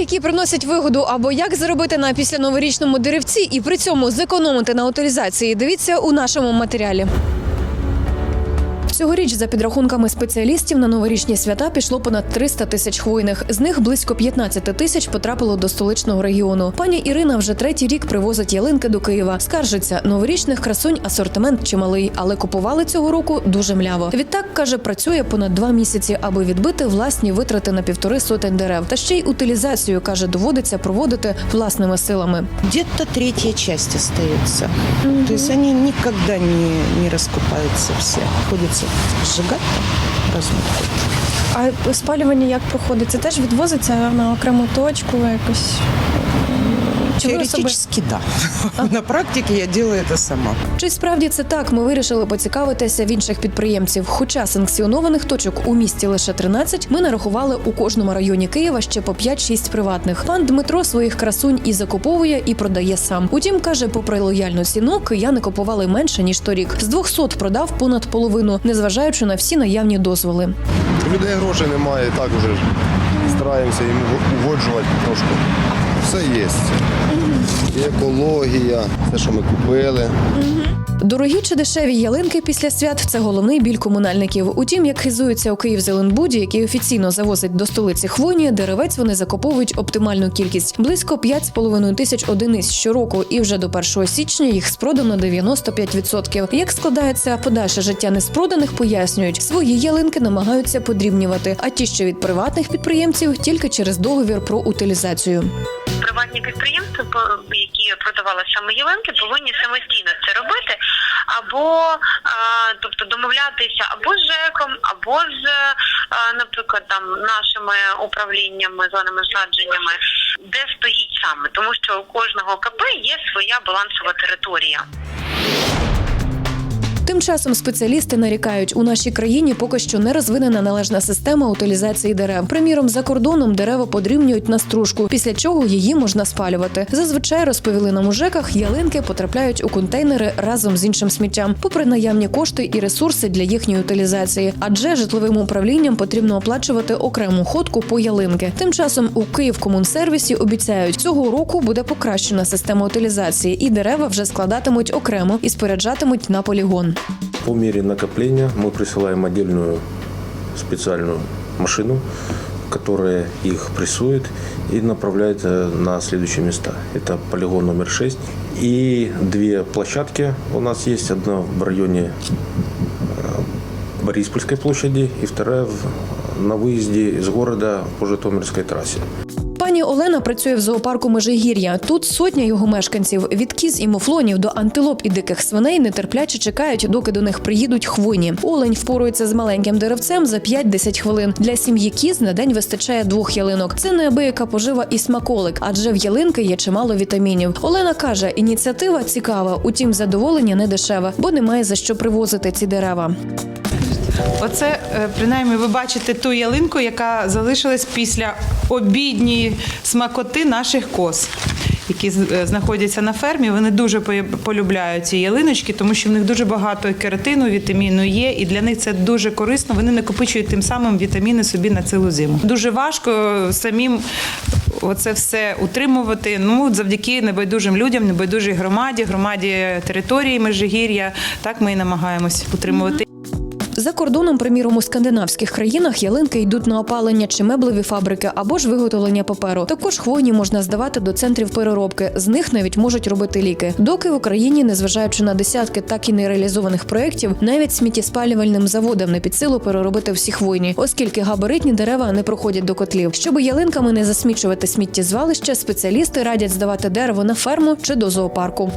які приносять вигоду, або як заробити на післяноворічному деревці і при цьому зекономити на утилізації. Дивіться у нашому матеріалі. Цьогоріч, за підрахунками спеціалістів, на новорічні свята пішло понад 300 тисяч хвойних. З них близько 15 тисяч потрапило до столичного регіону. Пані Ірина вже третій рік привозить ялинки до Києва. Скаржиться, новорічних красунь асортимент чималий, але купували цього року дуже мляво. Відтак каже, працює понад два місяці, аби відбити власні витрати на півтори сотень дерев. Та ще й утилізацію каже, доводиться проводити власними силами. Где-то третья часть остается. То есть они никогда не, не раскупаются все. Сжигать год. А спалювання як проходить? Це теж відвозиться на окрему точку якось. Чи ви да. На практике я делаю это сама. Чи справді це так? Ми вирішили поцікавитися в інших підприємців. Хоча санкціонованих точок у місті лише 13, ми нарахували у кожному районі Києва ще по 5-6 приватних. Пан Дмитро своїх красунь і закуповує, і продає сам. Утім, каже, попри лояльну ціну, кияни купували менше ніж торік. З 200 продав понад половину, незважаючи на всі наявні дозволи. У людей грошей немає, і так уже стараємося їм угоджувати трошки. Все є. Екологія, все, що ми купили. Дорогі чи дешеві ялинки після свят це головний біль комунальників. Утім, як хизуються у Київ-Зеленбуді, який офіційно завозить до столиці хвойні, деревець вони закуповують оптимальну кількість близько 5,5 тисяч одиниць щороку, і вже до 1 січня їх спродано 95%. Як складається подальше життя неспроданих, пояснюють, свої ялинки намагаються подрібнювати, а ті, що від приватних підприємців, тільки через договір про утилізацію. Приватні підприємства, які продавали саме ялинки, повинні самостійно це робити, або тобто домовлятися або з ЖЕКом, або з, наприклад, там нашими управліннями, зонами зрадженнями, де стоїть саме, тому що у кожного КП є своя балансова територія. Тим часом спеціалісти нарікають, у нашій країні поки що не розвинена належна система утилізації дерев. Приміром, за кордоном дерева подрібнюють на стружку, після чого її можна спалювати. Зазвичай розповіли нам у ялинки потрапляють у контейнери разом з іншим сміттям, попри наявні кошти і ресурси для їхньої утилізації. Адже житловим управлінням потрібно оплачувати окрему ходку по ялинки. Тим часом у Київкомунсервісі обіцяють, цього року буде покращена система утилізації, і дерева вже складатимуть окремо і споряджатимуть на полігон. По мере накопления мы присылаем отдельную специальную машину, которая их прессует и направляет э, на следующие места. Это полигон номер 6 и две площадки у нас есть. Одна в районе э, Бориспольской площади и вторая на выезде из города по Житомирской трассе. Пані Олена працює в зоопарку Межигір'я. Тут сотня його мешканців від кіз і муфлонів до антилоп і диких свиней нетерпляче чекають, доки до них приїдуть хвойні. Олень впорується з маленьким деревцем за 5-10 хвилин. Для сім'ї кіз на день вистачає двох ялинок. Це неабияка пожива і смаколик, адже в ялинки є чимало вітамінів. Олена каже, ініціатива цікава, утім, задоволення не дешеве, бо немає за що привозити ці дерева. Оце е, принаймні ви бачите ту ялинку, яка залишилась після обідньої смакоти наших коз. Які е, знаходяться на фермі, вони дуже полюбляють ці ялиночки, тому що в них дуже багато кератину, вітаміну є, і для них це дуже корисно. Вони накопичують тим самим вітаміни собі на цілу зиму. Дуже важко самим оце все утримувати. Ну завдяки небайдужим людям, небайдужій громаді, громаді території Межигір'я. Так ми і намагаємось утримувати. За кордоном, приміром, у скандинавських країнах ялинки йдуть на опалення чи меблеві фабрики або ж виготовлення паперу. Також хвойні можна здавати до центрів переробки. З них навіть можуть робити ліки. Доки в Україні, незважаючи на десятки так і не реалізованих проєктів, навіть сміттєспалювальним заводам не під силу переробити всі хвойні, оскільки габаритні дерева не проходять до котлів. Щоб ялинками не засмічувати сміттєзвалище, спеціалісти радять здавати дерево на ферму чи до зоопарку.